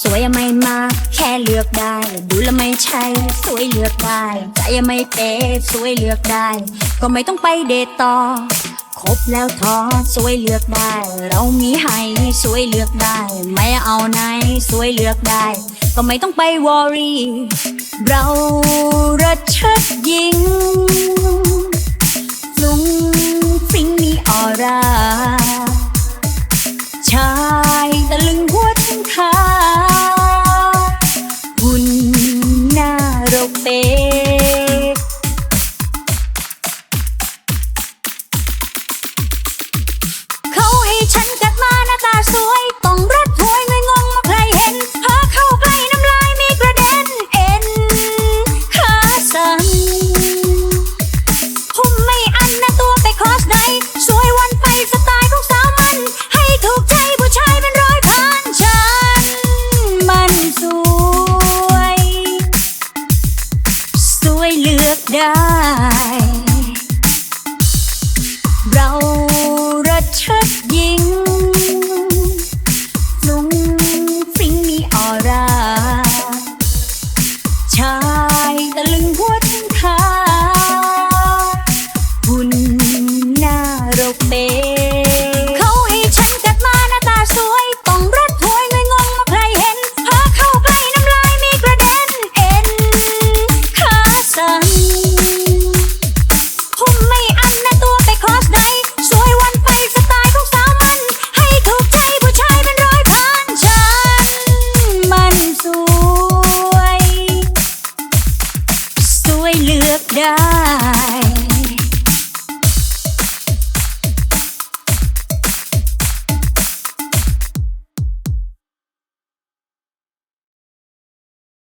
สวยยังไม่มาแค่เลือกได้ ดูแลไม่ใช่ สวยเลือกได้ใจยังไม่เป๊ะสวยเลือกได้ ก็ไม่ต้องไปเดทต่อครบแล้วทอสวยเลือกได้ เรามีให้สวยเลือกได้ ไม่เอาไหนสวยเลือกได้ ก็ไม่ต้องไปวอรี่เราระเชิดยิงฟรุ้งฟิงมีออร่าือกได้ die.